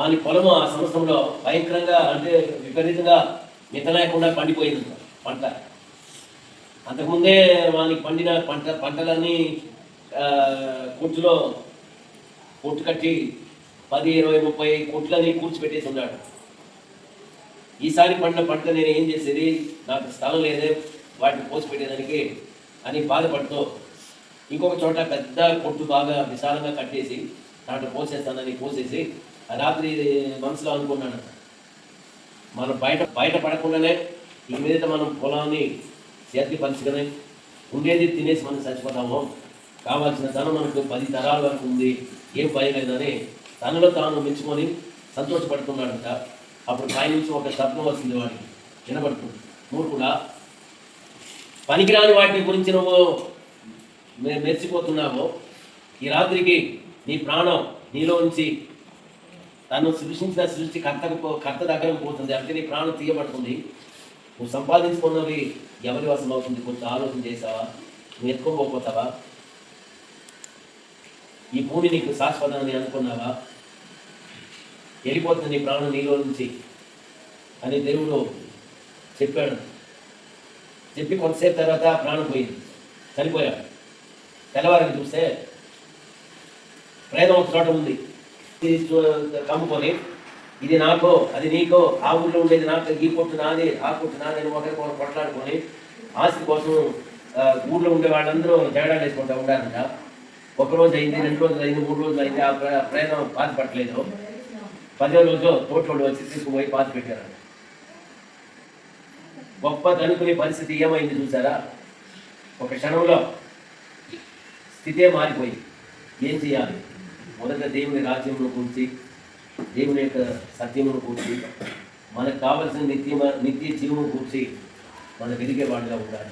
వాని పొలము ఆ సంవత్సరంలో భయంకరంగా అంటే విపరీతంగా మిత లేకుండా పండిపోయింది పంట. అంతకుముందే వానికి పండిన పంట పంటలన్నీ కూర్చులో కొట్టు కట్టి పది ఇరవై ముప్పై కొట్లని కూర్చిపెట్టేసి ఉన్నాడు ఈసారి పండిన పంట నేను ఏం చేసేది? నాకు స్థలం లేదే వాటిని పోసి పెట్టేదానికి అని బాధపడుతూ ఇంకొక చోట పెద్ద కొట్టు బాగా విశాలంగా కట్టేసి దాంట్లో పోసేస్తానని పోసేసి ఆ రాత్రి మనసులో అనుకున్నాను. మనం బయట బయట పడకుండానే ఈ మీద మనం పొలాన్ని చేతికి పంచుకొని ఉండేది తినేసి మనం చచ్చిపోతాము. కావాల్సిన ధనం మనకు పది తరాల వరకు ఉంది. ఏం భయం లేదని తనలో తాను మెచ్చుకొని సంతోషపడుతున్నాడంట అప్పుడు పై నుంచి ఒక శబ్దం వస్తుంది వాడికి. వినబడుతుంది మూడు కూడా పనికిరాని వాటి గురించి నువ్వు మె- ఈ రాత్రికి నీ ప్రాణం నీలో ఉంచి తను సృష్టించిన సృష్టి కర్తకు కర్త దగ్గరకు పోతుంది. అంటే నీ ప్రాణం తీయబడుతుంది. నువ్వు సంపాదించుకున్నవి ఎవరి వశం అవుతుంది? కొంచెం ఆలోచన చేసావా నువ్వు ఎత్తుకోకపోతావా ఈ భూమి నీకు శాశ్వతాన్ని అనుకున్నావా? వెళ్ళిపోతుంది నీ ప్రాణం నీలో నుంచి. అని దేవుడు చెప్పాడు. చెప్పి కొంతసేపు తర్వాత ప్రాణం పోయింది. చనిపోయాడు. తెల్లవారికి చూస్తే ప్రేతం ఒక చోట ఉంది. ఇది కమ్ముకొని ఇది నాకో అది నీకో ఆ ఊళ్ళో ఉండేది నాకు ఈ పొట్టు నాది ఆ పొట్టు నాది అని ఒకరికొకరు కొట్లాడుకొని ఆస్తి కోసం ఊళ్ళో ఉండే వాళ్ళందరూ జగడాలు వేసుకుంటూ ఉండాలంట. ఒక రోజు అయింది రెండు రోజులు అయింది మూడు రోజులు అయింది ఆ ప్రే- బాధపడలేదు. పదో రోజు తోటోళ్ళు వచ్చి తీసుకుపోయి పాతి పెట్టారు గొప్ప తనుకునే పరిస్థితి ఏమైంది చూసారా? ఒక క్షణంలో స్థితే మారిపోయింది ఏం చేయాలి? మొదట దేవుని రాజ్యమును కూర్చి దేవుని యొక్క సత్యమును కూర్చి మనకు కావలసిన నిత్య నిత్య జీవము కూర్చి మనకు వెలిగే వాళ్ళగా ఉండాలి.